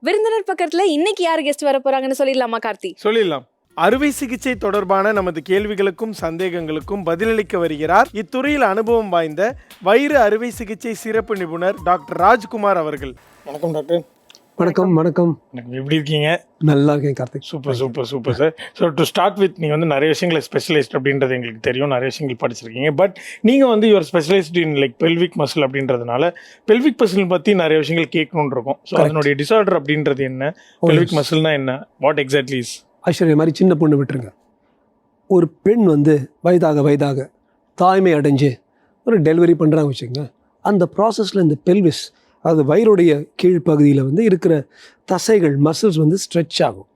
விருந்தினர் பக்கத்துல இன்னைக்கு யார் கெஸ்ட் வர போறாங்கன்னு சொல்லிடலாமா கார்த்தி? சொல்லிடலாம். அறுவை சிகிச்சை தொடர்பான நமது கேள்விகளுக்கும் சந்தேகங்களுக்கும் பதிலளிக்க வருகிறார் இத்துறையில் அனுபவம் வாய்ந்த வயிறு அறுவை சிகிச்சை சிறப்பு நிபுணர் டாக்டர் ராஜ்குமார் அவர்கள். வணக்கம் டாக்டர். வணக்கம் வணக்கம். வணக்கம். எப்படி இருக்கீங்க? நல்லா இருக்கேன் Karthik. Super super super sir so to start with நீங்கள் வந்து நிறைய விஷயங்களை ஸ்பெஷலிஸ்ட் அப்படின்றது எங்களுக்கு தெரியும். நிறைய விஷயங்கள் படிச்சிருக்கீங்க. பட் நீங்கள் வந்து your specialist in like pelvic muscle அப்படின்றதுனால பெல்விக் மசில் பற்றி நிறைய விஷயங்கள் கேட்கணும்னு இருக்கும். ஸோ. அதனுடைய டிசார்டர் அப்படின்றது என்ன? பெல்விக் மசில்னா என்ன? வாட் எக்ஸாக்ட்லி இஸ் ஐஸ்வர்யா மாதிரி சின்ன பொண்ணு விட்டுருங்க. ஒரு பெண் வந்து வயதாக வயதாக தாய்மை அடைஞ்சு ஒரு டெலிவரி பண்ணுறாங்க வச்சுக்கோங்க. அந்த ப்ராசஸில் இந்த பெல்விஸ் அது வயிறுடைய கீழ்ப்பகுதியில் வந்து இருக்கிற தசைகள் மசில்ஸ் வந்து ஸ்ட்ரெச் ஆகும்.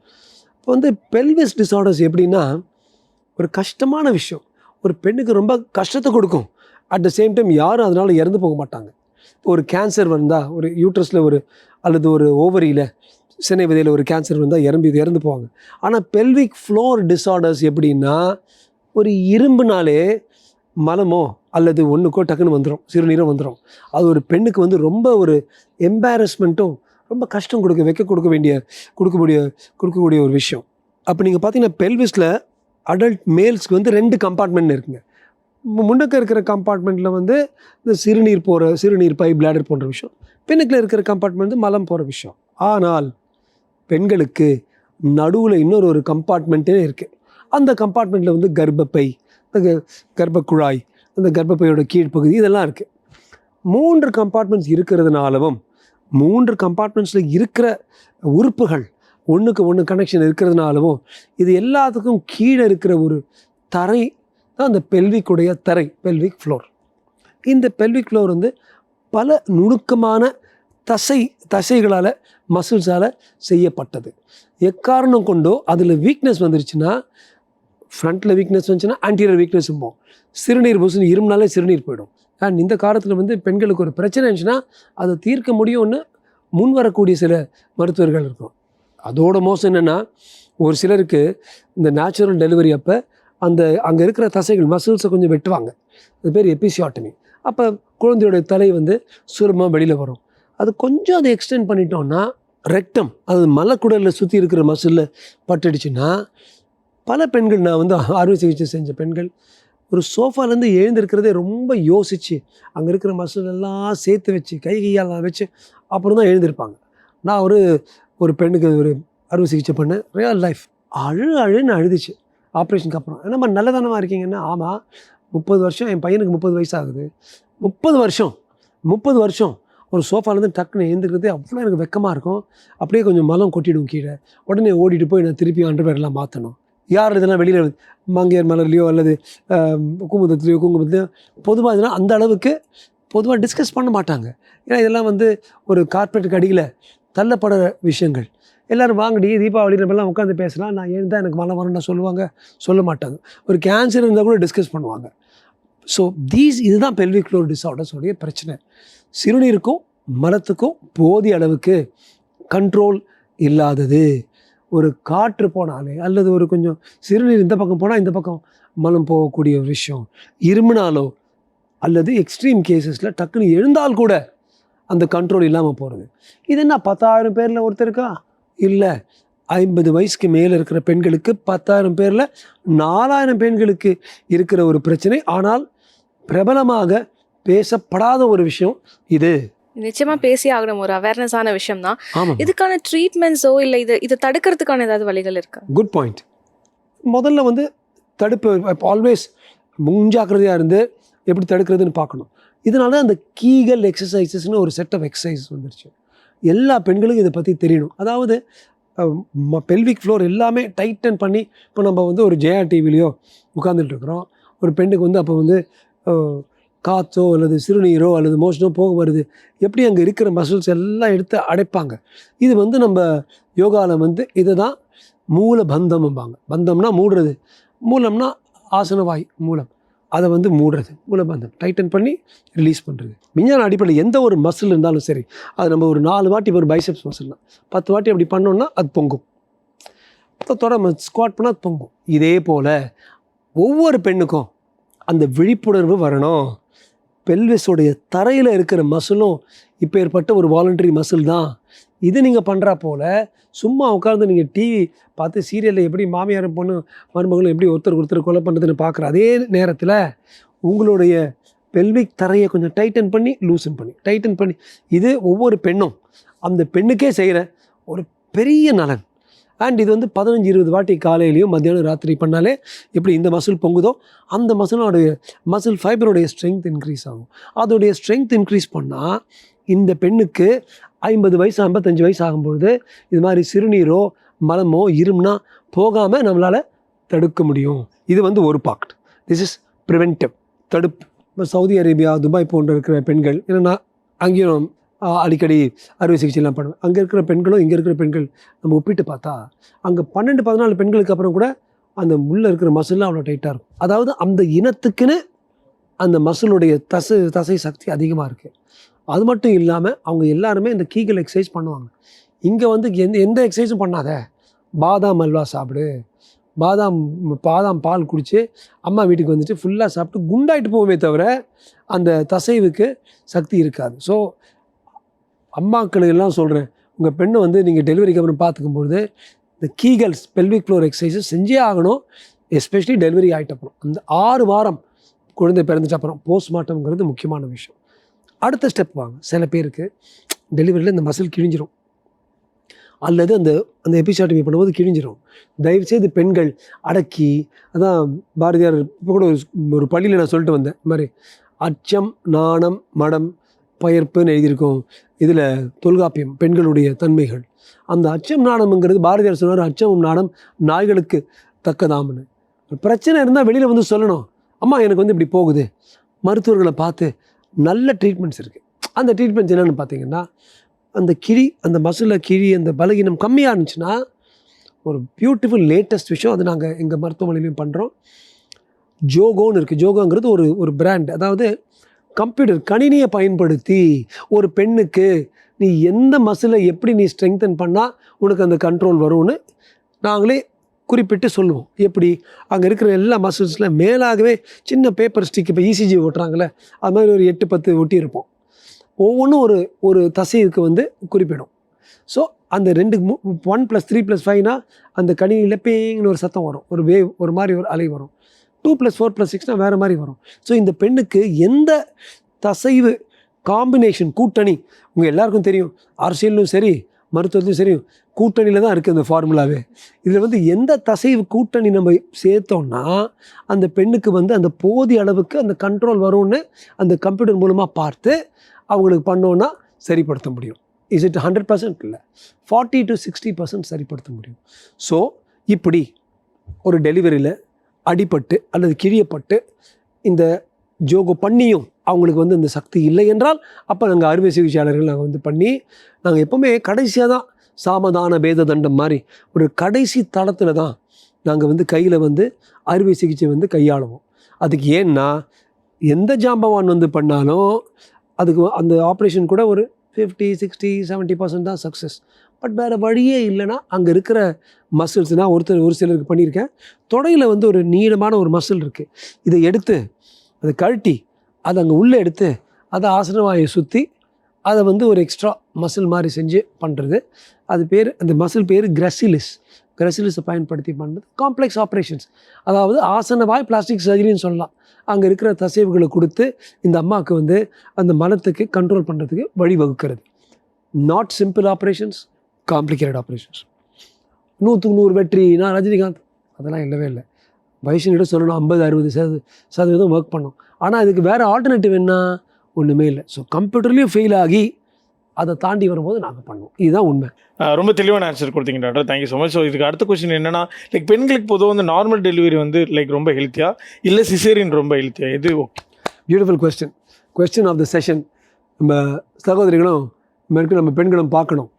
இப்போ வந்து பெல்விஸ் டிசார்டர்ஸ் எப்படின்னா ஒரு கஷ்டமான விஷயம். ஒரு பெண்ணுக்கு ரொம்ப கஷ்டத்தை கொடுக்கும். அட் த சேம் டைம் யாரும் அதனால் இறந்து போக மாட்டாங்க. இப்போ ஒரு கேன்சர் வந்தால் ஒரு யூட்ரஸில் ஒரு அல்லது ஒரு ஓவரியில் சினை விதையில் ஒரு கேன்சர் வந்தால் இறம்பி இறந்து போவாங்க. ஆனால் பெல்விக் ஃப்ளோர் டிஸார்டர்ஸ் எப்படின்னா ஒரு இரும்புனாலே மலமோ அல்லது ஒன்றுக்கோ டக்குன்னு வந்துடும் சிறுநீரும் வந்துடும் அது ஒரு பெண்ணுக்கு வந்து ரொம்ப ஒரு எம்பாரஸ்மெண்ட்டும் ரொம்ப கஷ்டம் கொடுக்க வைக்க கொடுக்க வேண்டிய கொடுக்கக்கூடிய கொடுக்கக்கூடிய ஒரு விஷயம். அப்போ நீங்கள் பார்த்தீங்கன்னா பெல்விஸில் அடல்ட் மேல்ஸ்க்கு வந்து ரெண்டு கம்பார்ட்மெண்ட் இருக்குங்க. முன்னக்க இருக்கிற கம்பார்ட்மெண்ட்டில் வந்து இந்த சிறுநீர் போகிற சிறுநீர் பை பிளாடர் போன்ற விஷயம். பெண்ணுக்குள்ள இருக்கிற கம்பார்ட்மெண்ட் வந்து மலம் போகிற விஷயம். ஆனால் பெண்களுக்கு நடுவில் இன்னொரு ஒரு கம்பார்ட்மெண்ட்டே இருக்குது அந்த கம்பார்ட்மெண்ட்டில் வந்து கர்ப்பப்பை க- கர்ப்பக்குழாய் அந்த கர்ப்பப்பையோட கீழ்ப்பகுதி இதெல்லாம் இருக்குது மூன்று கம்பார்ட்மெண்ட்ஸ் இருக்கிறதுனாலவும் மூன்று கம்பார்ட்மெண்ட்ஸில் இருக்கிற உறுப்புகள் ஒன்றுக்கு ஒன்று கனெக்ஷன் இருக்கிறதுனாலவும் இது எல்லாத்துக்கும் கீழே இருக்கிற ஒரு தரை தான் அந்த பெல்விக்குடைய தரை பெல்விக் ஃப்ளோர் இந்த பெல்விக் ஃப்ளோர் வந்து பல நுணுக்கமான தசை தசைகளால் மசில்ஸால் செய்யப்பட்டது. எக்காரணம் கொண்டோ அதில் வீக்னஸ் வந்துருச்சுன்னா ஃப்ரண்ட்டில் வீக்னஸ் வந்துச்சுன்னா ஆன்டீரியர் வீக்னஸ் போகும். சிறுநீர் பூசணி இருமுனாலே சிறுநீர் போயிடும். அண்ட் இந்த காலத்தில் வந்து பெண்களுக்கு ஒரு பிரச்சனை இருந்துச்சுன்னா அதை தீர்க்க முடியும்னு முன் வரக்கூடிய சில மருத்துவர்கள் இருக்கும். அதோட மோசம் என்னென்னா ஒரு சிலருக்கு இந்த நேச்சுரல் டெலிவரி அப்போ அந்த அங்கே இருக்கிற தசைகள் மசில்ஸை கொஞ்சம் வெட்டுவாங்க. அது பேர் எபிசியாட்டமி அப்போ குழந்தையோட தலை வந்து சுரமாக வெளியில் வரும். அது கொஞ்சம் அதை எக்ஸ்டெண்ட் பண்ணிட்டோம்னா ரெக்டம் அது மலக்குடலில் சுற்றி இருக்கிற மசிலில் பட்டுடுச்சுன்னா பல பெண்கள் நான் வந்து அறுவை சிகிச்சை செஞ்ச பெண்கள் ஒரு சோஃபாலேருந்து எழுந்திருக்கிறதே ரொம்ப யோசித்து அங்கே இருக்கிற மசில் எல்லாம் சேர்த்து வச்சு கை கையால் வச்சு அப்புறம் தான் எழுந்திருப்பாங்க. நான் ஒரு ஒரு பெண்ணுக்கு ஒரு அறுவை சிகிச்சை பண்ணேன். ரியல் லைஃப் அழு அழுன்னு அழுதுச்சு. ஆப்ரேஷனுக்கு அப்புறம். என்னம்மா நல்லதானமாக இருக்கீங்கன்னா ஆமாம் முப்பது வருஷம் என் பையனுக்கு முப்பது வயசு ஆகுது முப்பது வருஷம் முப்பது வருஷம் ஒரு சோஃபாலேருந்து டக்குன்னு எழுந்துக்கிறதே அவ்வளோ எனக்கு வெக்கமாக இருக்கும். அப்படியே கொஞ்சம் மலம் கொட்டிடும் கீழே. உடனே ஓடிட்டு போய் நான் திருப்பி அண்டர்வேர்லாம் மாற்றணும் யார் இதெல்லாம் வெளியில் மங்கையர் மலர்லையோ அல்லது ஆம், குங்குமத்திலையோ குங்குமத்திலையோ பொதுவாக இதெல்லாம் அந்த அளவுக்கு பொதுவாக டிஸ்கஸ் பண்ண மாட்டாங்க. ஏன்னா இதெல்லாம் வந்து ஒரு கார்பரேட்டுக்கு அடியில் தள்ளப்படுற விஷயங்கள். எல்லோரும் வாங்கடி தீபாவளி நம்மலாம் உட்காந்து பேசலாம். நான் எழுந்தா எனக்கு மலை வரணும்னு சொல்லுவாங்க? சொல்ல மாட்டாங்க. ஒரு கேன்சர் இருந்தால் கூட டிஸ்கஸ் பண்ணுவாங்க. ஸோ தீஸ் இதுதான் பெல்விக் ஃப்ளோர் டிஸார்டர்ஸோடைய பிரச்சனை. சிறுநீருக்கும் மலத்துக்கும் போதிய அளவுக்கு கண்ட்ரோல் இல்லாதது. ஒரு காற்று போனாலே அல்லது ஒரு கொஞ்சம் சிறுநீர் இந்த பக்கம் போனால் இந்த பக்கம் மலம் போகக்கூடிய ஒரு விஷயம். இருமுனாலோ அல்லது எக்ஸ்ட்ரீம் கேசஸில் டக்குன்னு எழுந்தால் கூட அந்த கண்ட்ரோல் இல்லாமல் போகிறது இது என்ன பத்தாயிரம் பேரில் ஒருத்தருக்கா இல்லை. ஐம்பது வயசுக்கு மேலே இருக்கிற பெண்களுக்கு பத்தாயிரம் பேரில் நாலாயிரம் பெண்களுக்கு இருக்கிற ஒரு பிரச்சனை. ஆனால் பிரபலமாக பேசப்படாத ஒரு விஷயம் இது. நிச்சயமா பேசி ஆகணும். ஒரு அவேர்னஸான விஷயம் தான் ஆமாம் இதுக்கான ட்ரீட்மெண்ட்ஸோ இல்ல இது இதை தடுக்கிறதுக்கான ஏதாவது வழிகள் இருக்கா? குட் பாயிண்ட் முதல்ல வந்து தடுப்பு ஆல்வேஸ் முன்ஜாக்கிரதையாக இருந்து எப்படி தடுக்கிறதுன்னு பார்க்கணும். இதனால தான் அந்த கீகல் எக்ஸசைசஸ்னு ஒரு செட் ஆஃப் எக்ஸசைஸ் வந்துருச்சு. எல்லா பெண்களுக்கும் இதை பற்றி தெரியணும். அதாவது பெல்விக் ஃப்ளோர் எல்லாமே டைட்டன் பண்ணி இப்போ நம்ம வந்து ஒரு ஜெயா டிவிலையோ உட்காந்துட்டு இருக்கிறோம். ஒரு பெண்ணுக்கு வந்து அப்போ வந்து காற்றோ அல்லது சிறுநீரோ அல்லது மோஷனோ போக வருது. எப்படி அங்கே இருக்கிற மசில்ஸ் எல்லாம் எடுத்து அடைப்பாங்க? இது வந்து நம்ம யோகாவில் வந்து இதை தான் மூல பந்தம்பாங்க பந்தம்னா மூடுறது. மூலம்னா ஆசனவாய் மூலம். அதை வந்து மூடுறது. மூலபந்தம். டைட்டன் பண்ணி ரிலீஸ் பண்ணுறது விஞ்ஞான அடிப்படையில் எந்த ஒரு மசில் இருந்தாலும் சரி அது நம்ம ஒரு நாலு வாட்டி ஒரு பைசப்ஸ் மசில்னா பத்து வாட்டி அப்படி பண்ணோம்னா அது பொங்கும். தொட ஸ்குவாட் பண்ணால் அது பொங்கும். இதே போல் ஒவ்வொரு பெண்ணுக்கும் அந்த விழிப்புணர்வு வரணும். பெல்விஸோடைய தரையில் இருக்கிற மசிலும் இப்போ ஏற்பட்ட ஒரு வாலண்டரி மசில் தான். இது நீங்கள் பண்ணுறா போல் சும்மா உட்காந்து நீங்கள் டிவி பார்த்து சீரியலில் எப்படி மாமியாரும் பொண்ணு மருமகளும் எப்படி ஒருத்தர் ஒருத்தர் கொலை பண்ணுறதுன்னு பார்க்குற அதே நேரத்தில் உங்களுடைய பெல்விக் தரையை கொஞ்சம் டைட்டன் பண்ணி லூசன் பண்ணி டைட்டன் பண்ணி இது ஒவ்வொரு பெண்ணும் அந்த பெண்ணுக்கே செய்கிற ஒரு பெரிய நலன். அண்ட் இது வந்து பதினஞ்சு இருபது வாட்டி காலையிலையும் மத்தியானம் ராத்திரி பண்ணாலே எப்படி இந்த மசில் பொங்குதோ அந்த மசிலோடைய மசில் ஃபைபருடைய ஸ்ட்ரென்த் இன்க்ரீஸ் ஆகும். அதோடைய ஸ்ட்ரென்த் இன்க்ரீஸ் பண்ணால் இந்த பெண்ணுக்கு ஐம்பது வயசு ஐம்பத்தஞ்சு வயசு ஆகும்பொழுது இது மாதிரி சிறுநீரோ மலமோ இரும்னா போகாமல் நம்மளால் தடுக்க முடியும். இது வந்து ஒரு பாக்ட் திஸ் இஸ் ப்ரிவென்டிவ் தடுப்பு. இப்போ சவுதி அரேபியா துபாய் போன்ற இருக்கிற பெண்கள் ஏன்னா அங்கேயும் அடிக்கடி அறுவை சிகிச்சைலாம் பண்ணுவேன். அங்கே இருக்கிற பெண்களும் இங்கே இருக்கிற பெண்கள் நம்ம ஒப்பிட்டு பார்த்தா அங்கே பன்னெண்டு பதினாலு பெண்களுக்கு அப்புறம் கூட அந்த முள்ள இருக்கிற மசில்லாம் அவ்வளோ டைட்டாக இருக்கும். அதாவது அந்த இனத்துக்குன்னு அந்த மசிலுடைய தசை தசை சக்தி அதிகமாக இருக்குது அது மட்டும் இல்லாமல் அவங்க எல்லாருமே இந்த கீகல் எக்ஸசைஸ் பண்ணுவாங்க. இங்கே வந்து எந்த எந்த எக்ஸசைஸும் பண்ணாத. பாதாம் அல்வா சாப்பிடு. பாதாம் பாதாம் பால் குடித்து அம்மா வீட்டுக்கு வந்துட்டு ஃபுல்லாக சாப்பிட்டு குண்டாயிட்டு போவோமே தவிர அந்த தசைவுக்கு சக்தி இருக்காது. ஸோ அம்மாக்களுக்கெல்லாம் சொல்கிறேன் உங்கள் பெண்ணை வந்து நீங்கள் டெலிவரிக்கு அப்புறம் பார்த்துக்கும் பொழுது இந்த கீகல்ஸ் பெல்விக் ஃப்ளோர் எக்ஸசைஸஸ் செஞ்சே ஆகணும் எஸ்பெஷலி டெலிவரி ஆகிட்ட அப்புறம். அந்த ஆறு வாரம் குழந்தை பிறந்துட்ட அப்புறம் போஸ்ட்மார்ட்டம்ங்கிறது முக்கியமான விஷயம். அடுத்த ஸ்டெப் வாங்க. சில பேருக்கு டெலிவரியில் இந்த மசில் கிழிஞ்சிரும். அல்லது அந்த அந்த எபிசாட்டமி பண்ணும்போது கிழிஞ்சிரும். தயவுசெய்து பெண்கள் அடக்கி அதான் பாரதியார் இப்போ கூட ஒரு- ஒரு பள்ளியில் நான் சொல்லிட்டு வந்தேன் இந்த மாதிரி அச்சம் நாணம் மடம் பயர்ப்புன்னு எழுதியிருக்கோம். இதில் தொல்காப்பியம் பெண்களுடைய தன்மைகள். அந்த அச்சம் நாணம்ங்கிறது பாரதியார் சொன்னார் அச்சமும் நாணம் நாய்களுக்கு தக்கதாம்னு. ஒரு பிரச்சனை இருந்தால் வெளியில் வந்து சொல்லணும். அம்மா எனக்கு வந்து இப்படி போகுது. மருத்துவர்களை பார்த்து நல்ல ட்ரீட்மெண்ட்ஸ் இருக்குது அந்த ட்ரீட்மெண்ட்ஸ் என்னென்னு பார்த்தீங்கன்னா அந்த கிழி அந்த மசிலில் கிழி அந்த பலகீனம் கம்மியாக இருந்துச்சுன்னா ஒரு பியூட்டிஃபுல் லேட்டஸ்ட் விஷயம் அது நாங்கள் எங்கள் மருத்துவமனையிலையும் பண்ணுறோம் ஜோகோன்னு இருக்குது ஜோகோங்கிறது ஒரு ஒரு பிராண்ட் அதாவது கம்ப்யூட்டர் கணினியை பயன்படுத்தி ஒரு பெண்ணுக்கு நீ எந்த மசிலை எப்படி நீ ஸ்ட்ரெங்தன் பண்ணால் உனக்கு அந்த கண்ட்ரோல் வரும்னு நாங்களே குறிப்பிட்டு சொல்லுவோம். எப்படி? அங்கே இருக்கிற எல்லா மசில்ஸில் மேலாகவே சின்ன பேப்பர் ஸ்டிக் இப்போ இசிஜி ஓட்டுறாங்களே அது மாதிரி ஒரு எட்டு பத்து ஒட்டியிருப்போம். ஒவ்வொன்றும் ஒரு ஒரு தசைக்கு வந்து குறிப்பிடும். ஸோ அந்த ரெண்டு ஒன் ப்ளஸ் த்ரீ ப்ளஸ் ஃபைவ்னால் அந்த கணினியில் பேங்னு ஒரு சத்தம் வரும். ஒரு வேவ் ஒரு மாதிரி ஒரு அலை வரும். டூ ப்ளஸ் ஃபோர் ப்ளஸ் சிக்ஸ்னால் வேறு மாதிரி வரும். ஸோ இந்த பெண்ணுக்கு எந்த தசைவு காம்பினேஷன் கூட்டணி உங்கள் எல்லாருக்கும் தெரியும். அரசியலும் சரி மருத்துவத்துலையும் சரி கூட்டணியில் தான் இருக்குது அந்த ஃபார்முலாவே இதில் வந்து எந்த தசைவு கூட்டணி நம்ம சேர்த்தோம்னா அந்த பெண்ணுக்கு வந்து அந்த போதிய அளவுக்கு அந்த கண்ட்ரோல் வரும்னு அந்த கம்ப்யூட்டர் மூலமாக பார்த்து அவங்களுக்கு பண்ணோன்னா சரிப்படுத்த முடியும். இஸ் இட் ஹண்ட்ரட் பர்சன்ட் இல்லை. ஃபார்ட்டி டு சிக்ஸ்டி பர்சன்ட் சரிப்படுத்த முடியும். ஸோ இப்படி ஒரு டெலிவரியில் அடிபட்டு அல்லது கிழியப்பட்டு இந்த ஜோகோ பண்ணியும் அவங்களுக்கு வந்து இந்த சக்தி இல்லை என்றால் அப்போ நாங்கள் அறுவை சிகிச்சையாளர்கள் நாங்கள் வந்து பண்ணி நாங்கள் எப்போவுமே கடைசியாக தான் சாமதான பேத தண்டம் மாதிரி ஒரு கடைசி தளத்தில் தான் நாங்கள் வந்து கையில் வந்து அறுவை சிகிச்சை வந்து கையாளுவோம். அதுக்கு ஏன்னா எந்த ஜாம்பவான் வந்து பண்ணாலும் அதுக்கு அந்த ஆப்ரேஷன் கூட ஒரு ஃபிஃப்டி சிக்ஸ்டி செவன்ட்டி பர்சன்ட் தான் சக்ஸஸ் பட் வேறு வழியே இல்லைன்னா அங்கே இருக்கிற மசில்ஸ் நான் ஒருத்தர் ஒரு சிலருக்கு பண்ணியிருக்கேன். தொடையில் வந்து ஒரு நீளமான ஒரு மசில் இருக்குது இதை எடுத்து அதை கழட்டி அதை அங்கே உள்ளே எடுத்து அதை ஆசனவாயை சுற்றி அதை வந்து ஒரு எக்ஸ்ட்ரா மசில் மாதிரி செஞ்சு பண்ணுறது அது பேர் அந்த மசில் பேர் கிரசிலிஸ் கிரசிலிஸை பயன்படுத்தி பண்ணுறது காம்ப்ளெக்ஸ் ஆப்ரேஷன்ஸ் அதாவது ஆசனவாய் பிளாஸ்டிக் சர்ஜரின்னு சொல்லலாம். அங்கே இருக்கிற தசைவுகளை கொடுத்து இந்த அம்மாவுக்கு வந்து அந்த மலத்துக்கு கண்ட்ரோல் பண்ணுறதுக்கு வழிவகுக்கிறது. Not simple operations complicated operations நூற்றுக்கு நூறு வெற்றி நான் ரஜினிகாந்த். அதெல்லாம் இல்லவே இல்லை. வயசுகிட்ட சொல்லணும் ஐம்பது அறுபது சதவீத சதவீதம் ஒர்க் பண்ணோம். ஆனால் இதுக்கு வேறு ஆல்டர்னேட்டிவ் என்ன? ஒன்றுமே இல்லை. ஸோ கம்ப்யூட்டர்லேயும் ஃபெயில் ஆகி அதை தாண்டி வரும்போது நாங்கள் பண்ணுவோம். இதுதான் உண்மை. ரொம்ப தெளிவான ஆன்சர் கொடுத்தீங்க doctor thank you so much so இதுக்கு அடுத்த கொஸ்டின் என்னன்னா லைக் பெண்களுக்கு பொதுவாக வந்து நார்மல் டெலிவரி வந்து லைக் ரொம்ப ஹெல்த்தியா இல்லை சிசேரியன் ரொம்ப ஹெல்த்தியா இது okay beautiful question question of the session நம்ம சகோதரிகளும் மேற்கு நம்ம பெண்களும் பார்க்கணும்.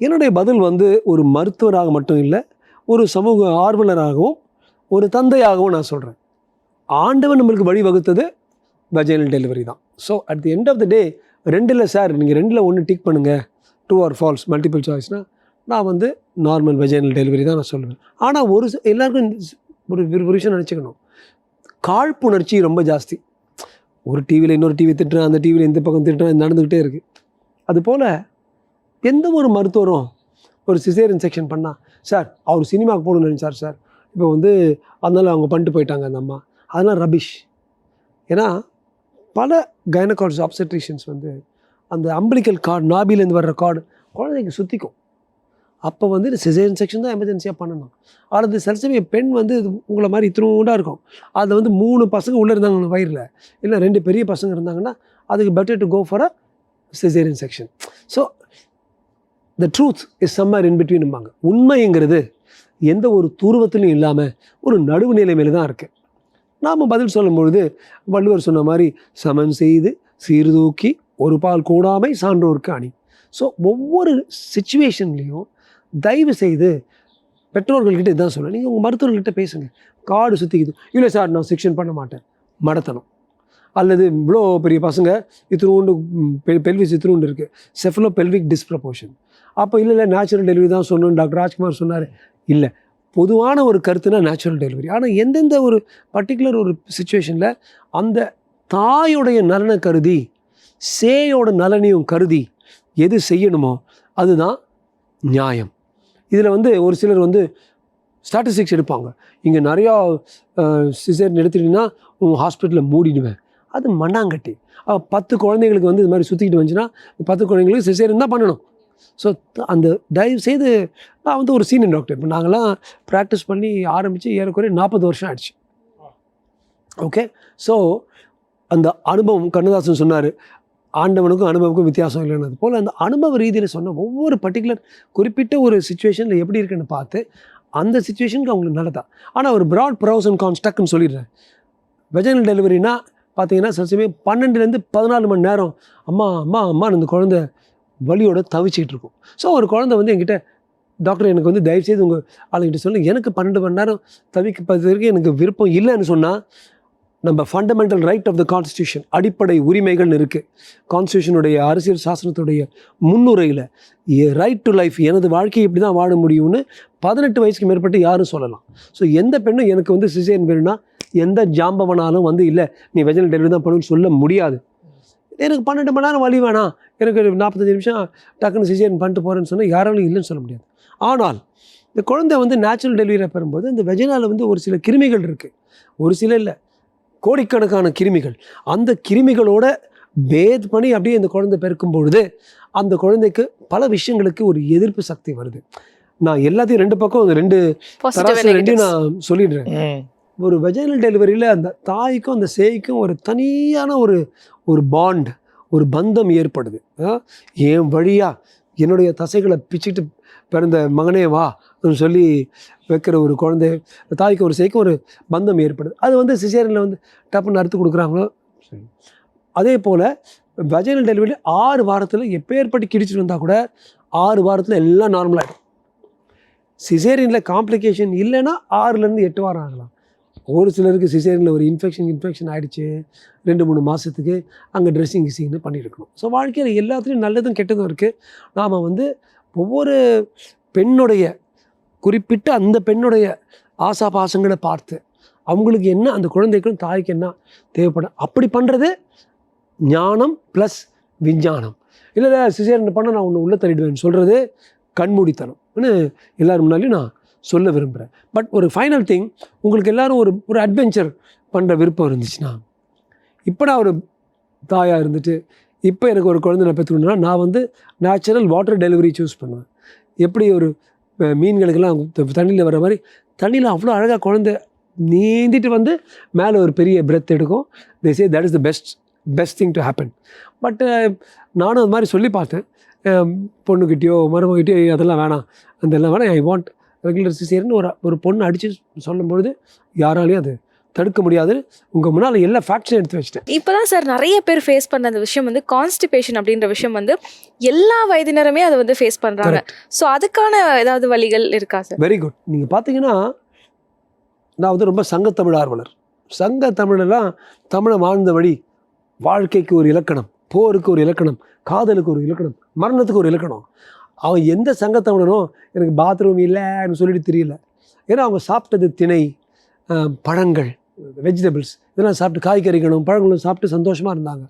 என்னுடைய பதில் வந்து ஒரு மருத்துவராக மட்டும் இல்லை ஒரு சமூக ஆர்வலராகவும் ஒரு தந்தையாகவும் நான் சொல்கிறேன் ஆண்டவன் நம்மளுக்கு வழி வகுத்தது டெலிவரி தான். So at the end of the day ரெண்டில் சார் நீங்கள் ரெண்டில் ஒன்று டிக் பண்ணுங்கள் டூ ஆர் ஃபால்ஸ் மல்டிபிள் சாய்ஸ்னால் நான் வந்து நார்மல் வெஜைனல் டெலிவரி தான் நான் சொல்லுவேன். ஆனால் ஒரு எல்லாருக்கும் ஒரு ஒரு விஷயம் நினச்சிக்கணும். காழ்ப்புணர்ச்சி ரொம்ப ஜாஸ்தி. ஒரு டிவியில் இன்னொரு டிவி திட்டுறேன் அந்த டிவியில் இந்த பக்கம் திட்டுறேன் நடந்துக்கிட்டே இருக்குது அதுபோல் எந்த ஒரு மருத்துவரும் ஒரு சிசேரியன் செக்ஷன் பண்ணால் சார் அவர் சினிமாவுக்கு போகணும்னு நினச்சார் சார் இப்போ வந்து அதனால் அவங்க பண்ணிட்டு போயிட்டாங்க அந்த அம்மா. அதெல்லாம் ரபிஷ் ஏன்னா பல கைனகார்ட்ஸ் ஆப்செட்ரிஷியன்ஸ் வந்து அந்த அம்பிளிக்கல் கார்டு நாபிலேருந்து வர்ற கார்டு குழந்தைக்கு சுற்றிக்கும் அப்போ வந்து சிசேரியன் செக்ஷன் தான் எமர்ஜென்சியாக பண்ணணும். அல்லது சில சமயம் பெண் வந்து உங்களை மாதிரி இத்திரூண்டாக இருக்கும். அதில் வந்து மூணு பசங்க உள்ளே இருந்தாங்க வயிறில். இல்லை ரெண்டு பெரிய பசங்க இருந்தாங்கன்னா அதுக்கு better to go for a caesarean section so the truth is somewhere in பிட்வீன்பாங்க உண்மைங்கிறது எந்த ஒரு தூர்வத்திலும் இல்லாமல் ஒரு நடுவு நிலைமையில தான் இருக்குது நாம் பதில் சொல்லும்பொழுது வள்ளுவர் சொன்ன மாதிரி சமன் செய்து சீர்தூக்கி ஒரு பால் கூடாமை சான்றோருக்கு அணி. ஸோ ஒவ்வொரு சுச்சுவேஷன்லேயும் தயவு செய்து பெற்றோர்கள்கிட்ட இதுதான் சொல்லுவேன். நீங்கள் உங்கள் மருத்துவர்கள்கிட்ட பேசுங்க. காடு சுற்றிக்குது இல்லை சார் நான் செக்ஷன் பண்ண மாட்டேன். மடத்தனம் அல்லது இவ்வளோ பெரிய பசங்க இத்தினூண்டு பெல்விஸ் இத்தினூண்டு இருக்குது செஃபலோ பெல்விக் டிஸ்ப்ரப்போர்ஷன் அப்போ இல்லை இல்லை நேச்சுரல் டெலிவரி தான் சொன்னோம் டாக்டர் ராஜ்குமார் சொன்னார். இல்லை. பொதுவான ஒரு கருத்துனா நேச்சுரல் டெலிவரி ஆனால் எந்தெந்த ஒரு பர்டிகுலர் ஒரு சுச்சுவேஷனில் அந்த தாயோடைய நலனை கருதி சேயோட நலனையும் கருதி எது செய்யணுமோ அதுதான் நியாயம். இதில் வந்து ஒரு சிலர் வந்து ஸ்டாட்டிஸ்டிக்ஸ் எடுப்பாங்க. இங்கே நிறையா சிசர் எடுத்துட்டீங்கன்னா உங்கள் ஹாஸ்பிட்டலில் மூடிடுவேன். அது மண்ணாங்கட்டி. பத்து குழந்தைங்களுக்கு வந்து இது மாதிரி சுற்றிக்கிட்டு வந்துச்சுன்னா பத்து குழந்தைங்களுக்கு சிசேரியன் தான் பண்ணணும். ஸோ அந்த தயவு செய்து நான் வந்து ஒரு சீனியர் டாக்டர் இப்போ நாங்களாம் ப்ராக்டிஸ் பண்ணி ஆரம்பித்து ஏறக்குறைய நாற்பது வருஷம் ஆயிடுச்சு. ஓகே ஸோ அந்த அனுபவம் கண்ணதாசன் சொன்னார். ஆண்டவனுக்கும் அனுபவக்கும் வித்தியாசம் இல்லைன்னு. போல் அந்த அனுபவ ரீதியில் சொன்ன ஒவ்வொரு பர்டிகுலர் குறிப்பிட்ட ஒரு சுச்சுவேஷனில் எப்படி இருக்குன்னு பார்த்து அந்த சுச்சுவேஷனுக்கு அவங்களுக்கு நல்லதா. ஆனால் ஒரு ப்ராட் ப்ரௌஸ் அண்ட் சொல்லிடுறேன். வெஜனல் டெலிவரினா பார்த்தீங்கன்னா சில சமயம் பன்னெண்டுலேருந்து பதினாலு மணி நேரம் அம்மா அம்மா அம்மா அந்த குழந்தை வலியோட தவிச்சிக்கிட்டு இருக்கும். ஸோ ஒரு குழந்தை வந்து என்கிட்ட டாக்டர் எனக்கு வந்து தயவுசெய்து உங்கள் ஆளுங்கிட்ட சொல்லுங்கள் எனக்கு பன்னெண்டு மணி நேரம் தவிக்கிறதுக்கு எனக்கு விருப்பம் இல்லைன்னு சொன்னால் நம்ம fundamental right of the constitution அடிப்படை உரிமைகள்னு இருக்குது கான்ஸ்டியூஷனுடைய அரசியல் சாசனத்துடைய முன்னுரையில் ரைட் டு லைஃப் எனது வாழ்க்கையை இப்படி தான் வாழ முடியும்னு பதினெட்டு வயசுக்கு மேற்பட்டு யாரும் சொல்லலாம். ஸோ எந்த பெண்ணும் எனக்கு வந்து சிசேன் வேணும்னா எந்த ஜாம்பவனாலும் வந்து இல்லை நீ வெஜனல் டெலிவரி தான் பண்ணணும்னு சொல்ல முடியாது. எனக்கு பன்னெண்டு மணி நேரம் வலி வேணாம். எனக்கு நாற்பத்தஞ்சு நிமிஷம் டக்குன்னு சிசேரியன் பண்ணிட்டு போகிறேன்னு சொன்னால் யாராலும் இல்லைன்னு சொல்ல முடியாது. ஆனால் இந்த குழந்தை வந்து நேச்சுரல் டெலிவரியை பெறும்போது இந்த வெஜனால வந்து ஒரு சில கிருமிகள் இருக்குது ஒரு சில இல்லை கோடிக்கணக்கான கிருமிகள். அந்த கிருமிகளோட பேத் பண்ணி அப்படியே இந்த குழந்தை பிறக்கும் பொழுது அந்த குழந்தைக்கு பல விஷயங்களுக்கு ஒரு எதிர்ப்பு சக்தி வருது. நான் எல்லாத்தையும் ரெண்டு பக்கம் ரெண்டு ரெண்டையும் நான் சொல்லிடுறேன். ஒரு வெஜைனல் டெலிவரியில் அந்த தாய்க்கும் அந்த சேய்க்கும் ஒரு தனியான ஒரு ஒரு பாண்ட் ஒரு பந்தம் ஏற்படுது? என் வழியா என்னுடைய தசைகளை பிச்சுட்டு பிறந்த மகனே வா அப்படின்னு சொல்லி வைக்கிற ஒரு குழந்தை தாய்க்கு ஒரு சேய்க்கும் ஒரு பந்தம் ஏற்படுது. அது வந்து சிசேரியனில் வந்து டப்புன்னு அறுத்து கொடுக்குறாங்களோ? அதே போல் வெஜைனல் டெலிவரி ஆறு வாரத்தில் எப்பேற்பட்டு கிடிச்சிட்டு வந்தால் கூட ஆறு வாரத்தில் எல்லாம் நார்மலாகிடும் சிசேரியனில் காம்ப்ளிகேஷன் இல்லைன்னா ஆறுலேருந்து எட்டு வாரம் ஆகலாம். ஒரு சிலருக்கு சிசேரியனில் ஒரு இன்ஃபெக்ஷன் இன்ஃபெக்ஷன் ஆகிடுச்சு ரெண்டு மூணு மாதத்துக்கு அங்கே ட்ரெஸ்ஸிங் கிஸிங்னு பண்ணியிருக்கணும் ஸோ வாழ்க்கையில் எல்லாத்துலேயும் நல்லதும் கெட்டதும் இருக்குது நாம் வந்து ஒவ்வொரு பெண்ணுடைய குறிப்பிட்டு அந்த பெண்ணுடைய ஆசா பாசங்களை பார்த்து அவங்களுக்கு என்ன அந்த குழந்தைக்கும் தாய்க்கு என்ன தேவைப்படும் அப்படி பண்ணுறது ஞானம் ப்ளஸ் விஞ்ஞானம். இல்லை இல்லை சிசேரியன் பண்ண நான் ஒன்று உள்ளே தள்ளிடுவேன் சொல்கிறது கண்மூடித்தனம்னு எல்லோரும் முன்னாலையும் நான் சொல்ல விரும்புகிறேன் பட் ஒரு ஃபைனல் திங் உங்களுக்கு எல்லாரும் ஒரு ஒரு அட்வென்ச்சர் பண்ணுற விருப்பம் இருந்துச்சுன்னா இப்போ நான் ஒரு தாயாக இருந்துட்டு இப்போ எனக்கு ஒரு குழந்தை நான் பெற்றுக்கணும்னா நான் வந்து நேச்சுரல் வாட்டர் டெலிவரி சூஸ் பண்ணுவேன். எப்படி ஒரு மீன்களுக்கெல்லாம் தண்ணியில் வர மாதிரி தண்ணியில் அவ்வளோ அழகாக குழந்தை நீந்திட்டு வந்து மேலே ஒரு பெரிய பிரெத் எடுக்கும். They say that is the best best thing to happen but நானும் அது மாதிரி சொல்லி பார்த்தேன். பொண்ணுக்கிட்டேயோ மருமகிட்டேயோ அதெல்லாம் வேணாம். அதெல்லாம் வேணாம். ஐ வாண்ட் ரெகுலர் சிசேர்னு ஒரு ஒரு பொண்ணு அடித்து சொல்லும்பொழுது யாராலையும் அது தடுக்க முடியாது. உங்கள் முன்னால் எல்லா ஃபேக்ட்ஸும் எடுத்து வச்சிட்டேன். இப்போதான் சார் நிறைய பேர் ஃபேஸ் பண்ண அந்த விஷயம் வந்து கான்ஸ்டிபேஷன் அப்படின்ற விஷயம் வந்து எல்லா வயதினருமே அதை வந்து ஃபேஸ் பண்றாங்க. ஸோ அதுக்கான ஏதாவது வழிகள் இருக்கா சார் வெரி குட் நீங்கள் பார்த்தீங்கன்னா நான் வந்து ரொம்ப சங்கத்தமிழ் ஆர்வலர். சங்க தமிழெல்லாம் தமிழை வாழ்ந்த வழி வாழ்க்கைக்கு ஒரு இலக்கணம் போருக்கு ஒரு இலக்கணம் காதலுக்கு ஒரு இலக்கணம் மரணத்துக்கு ஒரு இலக்கணம். அவன் எந்த சங்கத்தை விடணும்? எனக்கு பாத்ரூம் இல்லைன்னு சொல்லிட்டு தெரியல. ஏன்னா அவங்க சாப்பிட்டது திணை பழங்கள் வெஜிடபிள்ஸ் இதெல்லாம் சாப்பிட்டு காய்கறிகளும் பழங்களும் சாப்பிட்டு சந்தோஷமாக இருந்தாங்க.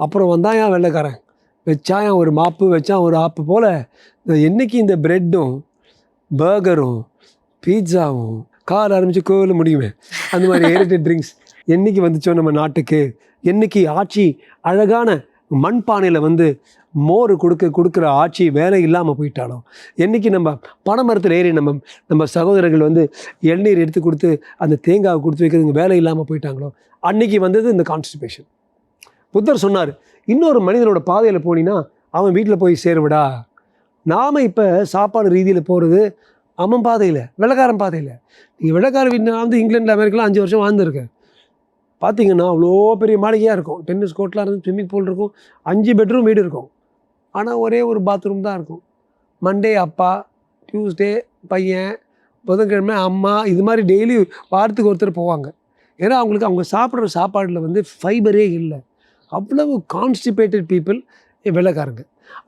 அப்புறம் வந்தாயா வெள்ளைக்காரன்? வச்சாயம் ஒரு மாப்பு வச்சான் ஒரு ஆப்பு போல் என்றைக்கு இந்த பிரெட்டும் பர்கரும் பீட்சாவும் கார் ஆரம்பித்து கோவில் முடியுமே அந்த மாதிரி ஹெரிட்டேஜ் ட்ரிங்க்ஸ் என்றைக்கு வந்துச்சோ நம்ம நாட்டுக்கு? என்னைக்கு ஆட்சி அழகான மண்பானையில் வந்து மோர் கொடுக்க கொடுக்குற ஆட்சி வேலை இல்லாமல் போயிட்டாலும் என்னைக்கு நம்ம பனைமரத்தில் ஏறி நம்ம நம்ம சகோதரர்கள் வந்து எண்ணீர் எடுத்து கொடுத்து அந்த தேங்காவை கொடுத்து வைக்கிறதுங்க வேலை இல்லாமல் போயிட்டாங்களோ அன்றைக்கி வந்தது இந்த கான்ஸ்டிபேஷன் புத்தர் சொன்னார் இன்னொரு மனிதனோட பாதையில் போனீங்கன்னா அவன் வீட்டில் போய் சேருவிடா. நாம் இப்போ சாப்பாடு ரீதியில் போகிறது அவன் பாதையில் வெள்ளக்காரன் பாதையில். நீங்கள் வெள்ளக்கார வீட்டில் நான் வந்து இங்கிலாண்டில் அமெரிக்காவில் அஞ்சு வருஷம் வாழ்ந்துருக்கேன் பார்த்தீங்கன்னா அவ்வளோ பெரிய மாளிகையாக இருக்கும். டென்னிஸ் கோர்ட்லாம் இருக்கும் ஸ்விம்மிங் பூல் இருக்கும். அஞ்சு பெட்ரூம் வீடு இருக்கும். ஆனால் ஒரே ஒரு பாத்ரூம் தான் இருக்கும். மண்டே அப்பா டியூஸ்டே பையன் புதன்கிழமை அம்மா இது மாதிரி டெய்லி வாரத்துக்கு ஒருத்தர் போவாங்க. ஏன்னா அவங்களுக்கு அவங்க சாப்பிட்ற சாப்பாடில் வந்து ஃபைபரே இல்லை. அவ்வளவு கான்ஸ்டிபேட்டட் பீப்புள் வெள்ளைக்காரங்க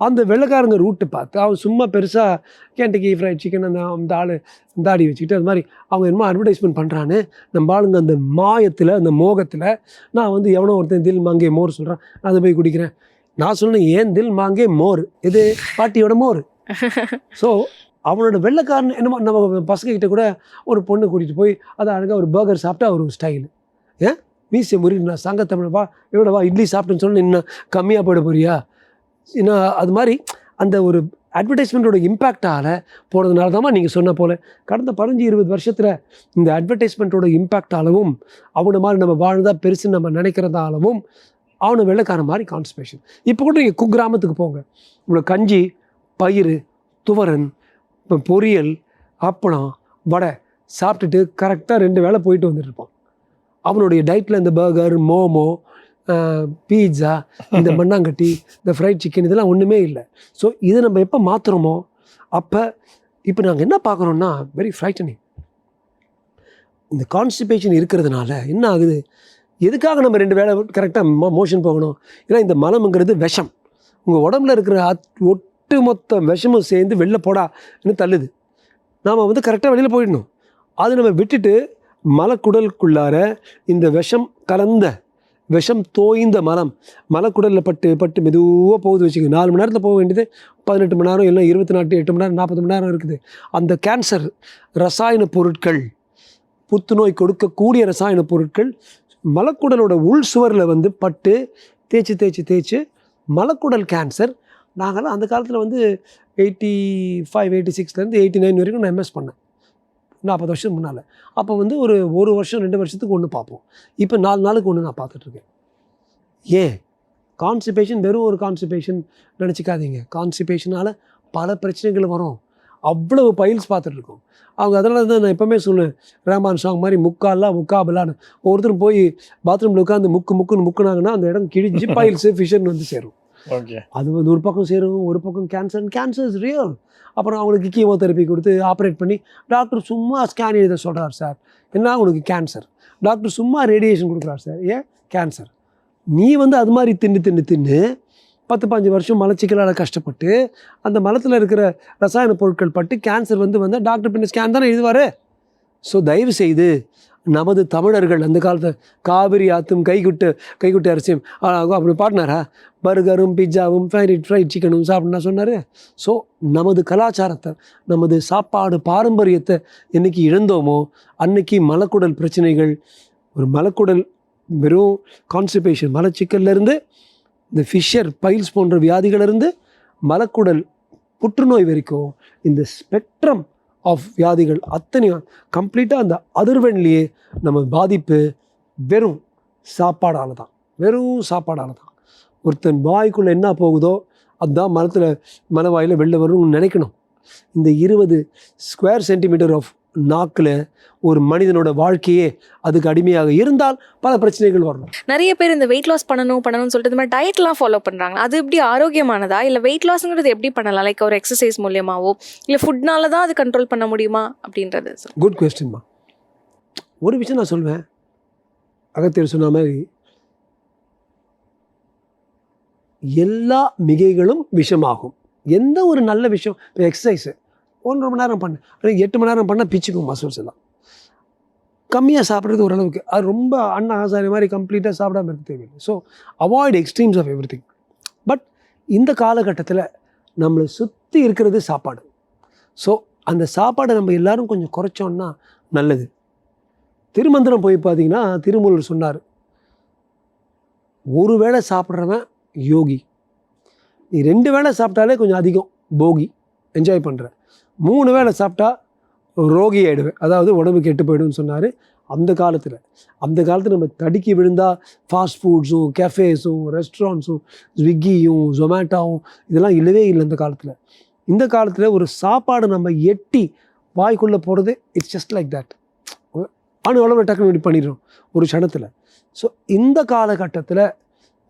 அந்த வெள்ளைக்காரங்க ரூட்டு பார்த்து அவன் சும்மா பெருசாக கேண்டக்கி ஃப்ரைட் சிக்கன் அந்த அந்த ஆள் தாடி வச்சுக்கிட்டு அது மாதிரி அவங்க என்னமோ அட்வர்டைஸ்மெண்ட் பண்ணுறான்னு நம்ம ஆளுங்க அந்த மாயத்தில் அந்த மோகத்தில் நான் வந்து எவனோ ஒருத்தன் தில் மாங்கே மோர் சொல்கிறான் அதை போய் குடிக்கிறேன். நான் சொன்னேன் ஏன் தில் மாங்கே மோர்? இது பாட்டியோட மோர்? ஸோ அவனோட வெள்ளைக்காரன் என்னமோ நம்ம பசங்க கிட்ட கூட ஒரு பொண்ணு கூட்டிகிட்டு போய் அதை அழகாக ஒரு பர்கர் சாப்பிட்டா ஒரு ஸ்டைலு ஏன்? மீசிய முறி நான் சங்க தமிழ் வா இவ்வளோ வா இட்லி சாப்பிட்டேன்னு சொன்னால் இன்னும் கம்மியாக போயிட போறியா? அது மாதிரி அந்த ஒரு அட்வர்டைஸ்மெண்ட்டோட இம்பேக்டால் போனதுனால தான் நீங்கள் சொன்ன போல் கடந்த பதினஞ்சு இருபது வருஷத்தில் இந்த அட்வர்டைஸ்மெண்ட்டோட இம்பேக்டாலவும் அவனை மாதிரி நம்ம வாழ்ந்தா பெருசுன்னு நம்ம நினைக்கிறதாலவும் அவனை வெள்ளைக்கார மாதிரி கான்ஸ்பேஷன் இப்போ கூட நீங்கள் குக்கிராமத்துக்கு போங்க. உங்களை கஞ்சி பயிறு துவரன் இப்போ பொரியல் அப்பளம் வடை சாப்பிட்டுட்டு கரெக்டாக ரெண்டு வேளை போயிட்டு வந்துட்டு இருப்பான். அவனுடைய டயட்டில் இந்த பர்கர் மோமோ பீட்சா இந்த மண்ணாங்கட்டி இந்த ஃப்ரைட் சிக்கன் இதெல்லாம் ஒன்றுமே இல்லை. ஸோ இதை நம்ம எப்போ மாற்றுறோமோ அப்போ இப்போ நாங்கள் என்ன பார்க்குறோன்னா வெரி ஃப்ரைட்டனிங் இந்த கான்ஸ்டிபேஷன் இருக்கிறதுனால என்ன ஆகுது? எதுக்காக நம்ம ரெண்டு வேளை கரெக்டாக மோஷன் போகணும்? ஏன்னா இந்த மலம்ங்கிறது விஷம். உங்கள் உடம்புல இருக்கிற அத் ஒட்டு மொத்த விஷமும் சேர்ந்து வெளில போடா தள்ளுது? நாம் வந்து கரெக்டாக வெளியில் போயிடணும். அது நம்ம விட்டுட்டு மலக்குடலுக்குள்ளார இந்த விஷம் கலந்த விஷம் தோய்ந்த மலம். மலக்குடலில் பட்டு பட்டு மெதுவாக போகுது வச்சுக்கோங்க. நாலு மணி நேரத்தில் போக வேண்டியது பதினெட்டு மணி நேரம் இல்லை இருபத்தி நாட்டு எட்டு மணி நேரம் நாற்பது மணி நேரம் இருக்குது. அந்த கேன்சர் ரசாயன பொருட்கள் புத்துநோய் கொடுக்கக்கூடிய ரசாயன பொருட்கள் மலக்குடலோட உள் சுவரில் வந்து பட்டு தேய்ச்சி தேய்ச்சி தேய்ச்சி மலக்குடல் கேன்சர் நாங்கள்லாம் அந்த காலத்தில் வந்து எயிட்டி ஃபைவ் எயிட்டி சிக்ஸ்லேருந்து எயிட்டி நைன் வரைக்கும் நான் எம்எஸ் பண்ணேன். நாற்பது வருஷம் முன்னால். அப்போ வந்து ஒரு ஒரு வருஷம் ரெண்டு வருஷத்துக்கு ஒன்று பார்ப்போம். இப்போ நாலு நாளுக்கு ஒன்று நான் பார்த்துட்ருக்கேன் ஏன்? கான்ஸ்டிபேஷன் வெறும் ஒரு கான்ஸ்டிபேஷன் நினச்சிக்காதீங்க. கான்ஸ்டிபேஷனால் பல பிரச்சனைகள் வரும். அவ்வளவு பைல்ஸ் பார்த்துட்ருக்கோம் அவங்க அதனால தான் நான் எப்போவுமே சொல்லுவேன் ரேமான் சாங் மாதிரி முக்காலாம் முக்காபலான்னு ஒருத்தர் போய் பாத்ரூமில் உட்காந்து முக்கு முக்குன்னு முக்குனாங்கன்னா அந்த இடம் கிழிஞ்சு பைல்ஸு ஃபிஷர்னு வந்து சேரும். ஓகே அது வந்து ஒரு பக்கம் சேரும் ஒரு பக்கம் கேன்சர் கேன்சர் இஸ் ரியல் அப்புறம் அவங்களுக்கு கீமோதெரப்பி கொடுத்து ஆப்ரேட் பண்ணி டாக்டர் சும்மா ஸ்கேன் எழுத சொல்கிறார் சார் என்ன? உனக்கு கேன்சர் டாக்டர் சும்மா ரேடியேஷன் கொடுக்குறார் சார் ஏன்? கேன்சர் நீ வந்து அது மாதிரி தின்னு தின்னு தின்னு பத்து பாஞ்சு வருஷம் மலச்சிக்கலால் கஷ்டப்பட்டு அந்த மலத்தில் இருக்கிற ரசாயன பொருட்கள் பட்டு கேன்சர் வந்து வந்தால் டாக்டர் பின்ன ஸ்கேன் தானே எழுதுவார்? ஸோ தயவு செய்து நமது தமிழர்கள் அந்த காலத்தில் காவிரி ஆத்தும் கைகுட்டு கைகுட்டு அரிசியும் ஆ, அப்படி பாடினாரா? பர்கரும் பிஜ்ஜாவும் ஃப்ரைட் ஃப்ரைட் சிக்கனும் சாப்பிட்னா சொன்னார். ஸோ நமது கலாச்சாரத்தை நமது சாப்பாடு பாரம்பரியத்தை என்னைக்கு இழந்தோமோ அன்னைக்கு மலக்குடல் பிரச்சனைகள் ஒரு மலக்குடல் வெறும் கான்ஸ்டிபேஷன் மலச்சிக்கல்லேருந்து இந்த ஃபிஷர் பைல்ஸ் போன்ற வியாதிகளிலிருந்து மலக்குடல் புற்றுநோய் வரைக்கும் இந்த ஸ்பெக்ட்ரம் ஆஃப் வியாதிகள் அத்தனையும் கம்ப்ளீட்டாக அந்த அதிர்வெண்லேயே நம்ம பாதிப்பு வெறும் சாப்பாடால் தான் வெறும் சாப்பாடால் தான் ஒருத்தன் வாய்க்குள்ளே என்ன போகுதோ அதுதான் மரத்தில் மலவாயில் வெளில வரும்னு நினைக்கணும். இந்த இருபது ஸ்கொயர் சென்டிமீட்டர் ஆஃப் நாக்கில் ஒரு மனிதனோட வாழ்க்கையே அதுக்கு அடிமையாக இருந்தால் பல பிரச்சனைகள் வரணும் நிறைய பேர் இந்த வெயிட் லாஸ் பண்ணணும் பண்ணணும்னு சொல்லிட்டு இந்த மாதிரி டயட்லாம் ஃபாலோ பண்ணுறாங்க அது எப்படி ஆரோக்கியமானதா? இல்லை வெயிட் லாஸ்ங்கிறது எப்படி பண்ணலாம்? லைக் ஒரு எக்ஸசைஸ் மூலியமாவோ? இல்லை ஃபுட்னால தான் அது கண்ட்ரோல் பண்ண முடியுமா? அப்படின்றது. குட் கொஸ்டின்மா ஒரு விஷயம் நான் சொல்வேன். அகத்தியர் சொன்ன மாதிரி எல்லா மிகைகளும் விஷமாகும். எந்த ஒரு நல்ல விஷயம் இப்போ எக்ஸசைஸு ஒன்றரை மணி நேரம் பண்ணு. ஆனால் எட்டு மணி நேரம் பண்ணால் பிச்சுக்கும் மசூல்ஸ் எல்லாம் கம்மியாக சாப்பிட்றது ஓரளவுக்கு. அது ரொம்ப அண்ணா ஆசாரி மாதிரி கம்ப்ளீட்டாக சாப்பிடாமல் இருக்க தேவையில்லை. So avoid extremes of everything but இந்த காலகட்டத்தில் நம்மளை சுற்றி இருக்கிறது சாப்பாடு. ஸோ அந்த சாப்பாடை நம்ம எல்லாரும் கொஞ்சம் குறைச்சோம்னா நல்லது. திருமந்திரம் போய் பார்த்தீங்கன்னா திருமூலர் சொன்னார். ஒரு வேளை சாப்பிட்றவன் யோகி. நீ ரெண்டு வேளை சாப்பிட்டாலே கொஞ்சம் அதிகம். போகி. என்ஜாய் பண்ணுற மூணு வேளை சாப்பிட்டா ரோகி ஆகிடுவேன் அதாவது உடம்பு கெட்டு போயிடும்னு சொன்னார். அந்த காலத்தில் அந்த காலத்தில் நம்ம தடுக்கி விழுந்தால் ஃபாஸ்ட் ஃபுட்ஸும் கெஃபேஸும் ரெஸ்டாரண்ட்ஸும் ஸ்விக்கியும் ஜொமேட்டோவும் இதெல்லாம் இல்லவே இல்லை இந்த காலத்தில். இந்த காலத்தில் ஒரு சாப்பாடு நம்ம எட்டி வாய்க்குள்ளே போகிறது இட்ஸ் ஜஸ்ட் லைக் தட் அணு அளவு டக்குனு இப்படி பண்ணிடுறோம் ஒரு க்ஷணத்தில். ஸோ இந்த காலகட்டத்தில்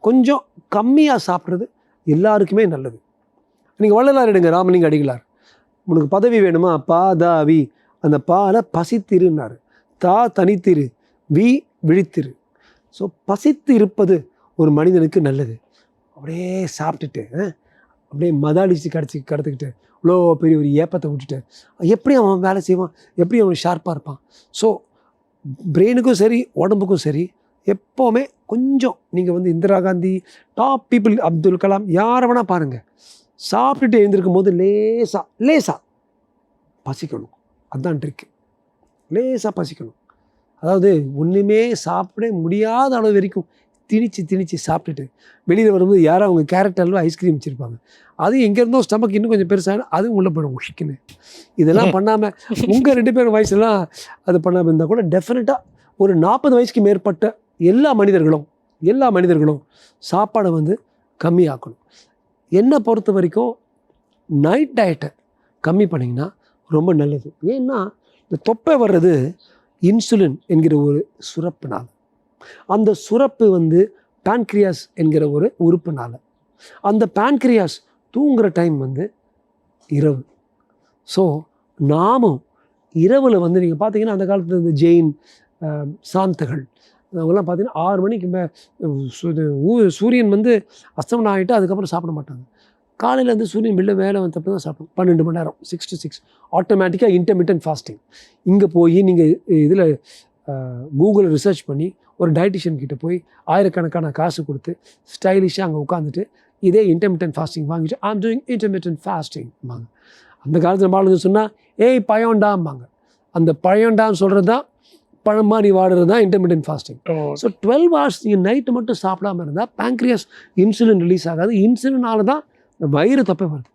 கொஞ்சம் கம்மியாக சாப்பிட்றது எல்லாருக்குமே நல்லது. நீங்கள் வள்ளலார் எடுங்க ராமலிங்க அடிகளார். உனக்கு பதவி வேணுமா? பா தா வி. அந்த பால பசித்திருன்னாரு. தா தனித்திரு. வி விழித்திரு. ஸோ பசித்து இருப்பது ஒரு மனிதனுக்கு நல்லது. அப்படியே சாப்பிட்டுட்டு அப்படியே மதாடிச்சு கிடச்சி கிடத்துக்கிட்டு இவ்வளோ பெரிய ஒரு ஏப்பத்தை விட்டுட்டு எப்படி அவன் வேலை செய்வான்? எப்படி அவன் ஷார்ப்பாக இருப்பான்? ஸோ பிரெயினுக்கும் சரி உடம்புக்கும் சரி எப்போவுமே கொஞ்சம் நீங்கள் வந்து இந்திரா காந்தி டாப் பீப்புள் அப்துல் கலாம் யாரை வேணால் பாருங்கள் சாப்பிட்டுட்டு எழுந்திருக்கும் போது லேசா லேசா பசிக்கணும். அதுதான் ட்ரிக்கு லேசாக பசிக்கணும். அதாவது ஒன்றுமே சாப்பிட முடியாத அளவு வரைக்கும் திணிச்சு திணிச்சு சாப்பிட்டுட்டு வெளியில் வரும்போது யாரும் அவங்க கேரட் அல்வா ஐஸ்கிரீம் வச்சுருப்பாங்க. அது எங்கேருந்தோ ஸ்டமக் இன்னும் கொஞ்சம் பெருசாக அதுவும் உள்ளே போயிடும் உஷிக்குன்னு இதெல்லாம் பண்ணாமல் உங்கள் ரெண்டு பேரும் வயசுலாம் அது பண்ணாமல் இருந்தால் கூட டெஃபினட்டாக ஒரு நாற்பது வயசுக்கு மேற்பட்ட எல்லா மனிதர்களும் எல்லா மனிதர்களும் சாப்பாடை வந்து கம்மியாக்கணும். என்னை பொறுத்த வரைக்கும் நைட் டயட்டை கம்மி பண்ணிங்கன்னா ரொம்ப நல்லது. ஏன்னா இந்த தொப்பை வர்றது இன்சுலின் என்கிற ஒரு சுரப்புனால். அந்த சுரப்பு வந்து pancreas என்கிற ஒரு உறுப்புனால. அந்த பான்க்ரியாஸ் தூங்குகிற டைம் வந்து இரவு. ஸோ நாமும் இரவில் வந்து நீங்கள் பார்த்தீங்கன்னா அந்த காலத்தில் இந்த ஜெயின் சாந்தகள் அவங்கெல்லாம் பார்த்தீங்கன்னா ஆறு மணிக்கு மே ஊ- சூரியன் வந்து அஸ்தமனம் ஆகிட்டு அதுக்கப்புறம் சாப்பிட மாட்டாங்க. காலையில் வந்து சூரியன் வெளில வேலை வந்தப்போ தான் சாப்பிடும். பன்னெண்டு மணி நேரம் சிக்ஸ் டு சிக்ஸ் ஆட்டோமேட்டிக்காக இன்டர்மீடியன் ஃபாஸ்டிங் இங்கே போய் நீங்கள் இதில் கூகுளில் ரிசர்ச் பண்ணி ஒரு டயட்டிஷியன் கிட்டே போய் ஆயிரக்கணக்கான காசு கொடுத்து ஸ்டைலிஷாக அங்கே உட்காந்துட்டு இதே இன்டர்மீடியன் ஃபாஸ்டிங் வாங்கிட்டு ஆம் டூயிங் இன்டர்மீடியன் ஃபாஸ்டிங் அந்த காலத்தில் பாடுறது சொன்னால் ஏய் பயோண்டாம்பாங்க அந்த பயோண்டான்னு சொல்கிறது தான் பழமா நீ வாடுறது தான் intermittent fasting so twelve hours நீங்கள் நைட்டு மட்டும் சாப்பிடாம இருந்தால் pancreas இன்சுலின் ரிலீஸ் ஆகாது. இன்சுலினால தான் இந்த வயிறு தொப்பை வருது.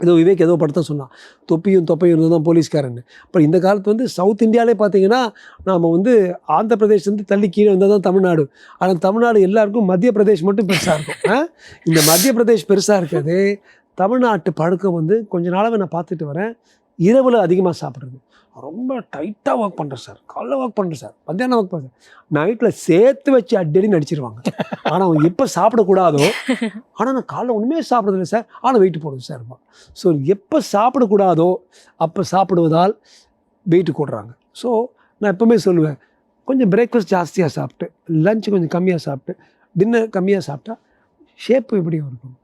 ஏதோ விவேக் ஏதோ படத்தை சொன்னான். தொப்பியும் தொப்பையும் இருந்தது தான் போலீஸ்காரன் அப்புறம் இந்த காலத்து வந்து சவுத் இந்தியாவிலே பார்த்தீங்கன்னா நாம் வந்து ஆந்திர பிரதேஷ்லேருந்து தள்ளி கீழே வந்தால் தான் தமிழ்நாடு. ஆனால் தமிழ்நாடு எல்லாருக்கும் மத்திய பிரதேஷ் மட்டும் பெருசாக இருக்கும்? இந்த மத்திய பிரதேஷ் பெருசாக இருக்காது. தமிழ்நாட்டு பழக்கம் வந்து கொஞ்ச நாளாக நான் பார்த்துட்டு வரேன். இரவில் அதிகமாக சாப்பிட்றது. ரொம்ப டைட்டாக ஒர்க் பண்ணுறேன் சார் காலைல ஒர்க் பண்ணுறேன் சார் மத்தியானம் ஒர்க் பண்ணுறேன் நைட்டில் சேர்த்து வச்சு அடிக்கடி நடிச்சிருவாங்க. ஆனால் அவன் எப்போ சாப்பிடக்கூடாதோ ஆனால் நான் காலைல ஒன்றுமே சாப்பிட்றதில்ல சார் ஆனால் வெயிட் போடுது சார் ஸோ எப்போ சாப்பிடக்கூடாதோ அப்போ சாப்பிடுவதால் வெயிட் கூடுறாங்க. ஸோ நான் எப்போவுமே சொல்லுவேன் கொஞ்சம் பிரேக்ஃபாஸ்ட் ஜாஸ்தியாக சாப்பிட்டு லஞ்ச் கொஞ்சம் கம்மியாக சாப்பிட்டு டின்னர் கம்மியாக சாப்பிட்டா ஷேப்பு எப்படி இருக்கும்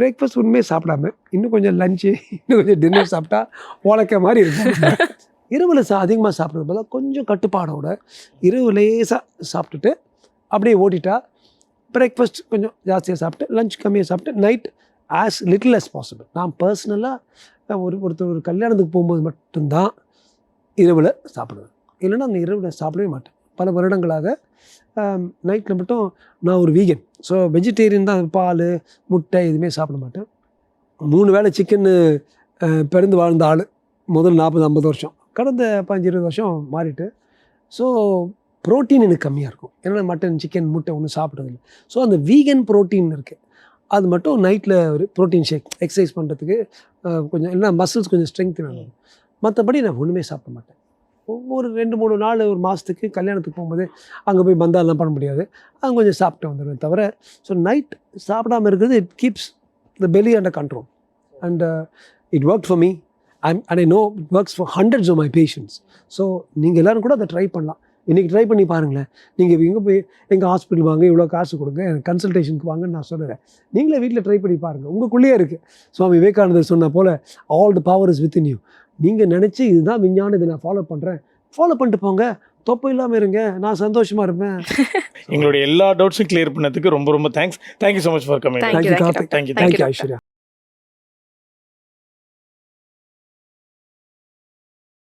பிரேக்ஃபாஸ்ட் உண்மையே சாப்பிடாம இன்னும் கொஞ்சம் லஞ்சு இன்னும் கொஞ்சம் டின்னர் சாப்பிட்டா உழைக்க மாதிரி இருக்கும். இரவில் சா அதிகமாக சாப்பிட்றது பதிலாக கொஞ்சம் கட்டுப்பாடோட இரவு லேசாக சாப்பிட்டுட்டு அப்படியே ஓட்டிட்டா பிரேக்ஃபாஸ்ட் கொஞ்சம் ஜாஸ்தியாக சாப்பிட்டு லஞ்ச் கம்மியாக சாப்பிட்டு night as little as possible நான் பர்சனலாக ஒரு ஒருத்தர் ஒரு கல்யாணத்துக்கு போகும்போது மட்டும்தான் இரவில் சாப்பிடுவேன். இல்லைன்னா அந்த இரவில் சாப்பிடவே மாட்டேன். பல வருடங்களாக நைட்டில் மட்டும் நான் ஒரு வீகன் ஸோ வெஜிடேரியன் தான் பால் முட்டை எதுவுமே சாப்பிட மாட்டேன். மூணு வேளை சிக்கன்னு பிறந்து வாழ்ந்த ஆள். முதல் நாற்பது ஐம்பது வருஷம். கடந்த பதினஞ்சு இருபது வருஷம் மாறிட்டு. ஸோ புரோட்டீன் எனக்கு கம்மியாக இருக்கும். ஏன்னா மட்டன் சிக்கன் முட்டை ஒன்றும் சாப்பிட்றதில்ல ஸோ அந்த வீகன் புரோட்டீன் இருக்குது அது மட்டும் நைட்டில் ஒரு ப்ரோட்டீன் ஷேக் எக்ஸசைஸ் பண்ணுறதுக்கு கொஞ்சம் இல்லை மசில்ஸ் கொஞ்சம் ஸ்ட்ரென்த் வேணும். மற்றபடி நான் ஒன்றுமே சாப்பிட மாட்டேன். ஒவ்வொரு ரெண்டு மூணு நாள் ஒரு மாதத்துக்கு கல்யாணத்துக்கு போகும்போது அங்கே போய் பந்தாலாம் பண்ண முடியாது. அங்கே கொஞ்சம் சாப்பிட்டு வந்துடுவேன் தவிர ஸோ நைட் சாப்பிடாம இருக்கிறது it keeps the belly under control and it work for me I'm and I know it works for hundreds of my patients so நீங்கள் எல்லோரும் கூட அதை ட்ரை பண்ணலாம். இன்றைக்கி ட்ரை பண்ணி பாருங்களேன். நீங்கள் எங்கே போய் எங்கள் ஹாஸ்பிட்டல் வாங்க இவ்வளோ காசு கொடுங்க எனக்கு கன்சல்டேஷனுக்கு வாங்கன்னு நான் சொல்லுறேன். நீங்களே வீட்டில் ட்ரை பண்ணி பாருங்கள் உங்களுக்குள்ளேயே இருக்குது சுவாமி விவேகானந்தர் சொன்ன போல் all the power is within you நீங்கள் நினச்சி இதுதான் விஞ்ஞானம் இதை நான் ஃபாலோ பண்ணுறேன் ஃபாலோ பண்ணிட்டு போங்க. தொப்பை இல்லாமல் இருங்க. நான் சந்தோஷமா இருப்பேன். எங்களுடைய எல்லா டவுட்ஸும் கிளியர் பண்ணதுக்கு ரொம்ப ரொம்ப thanks thank you so much for coming thank you thank you, Karthik. Thank you, thank you doctor. Aishwarya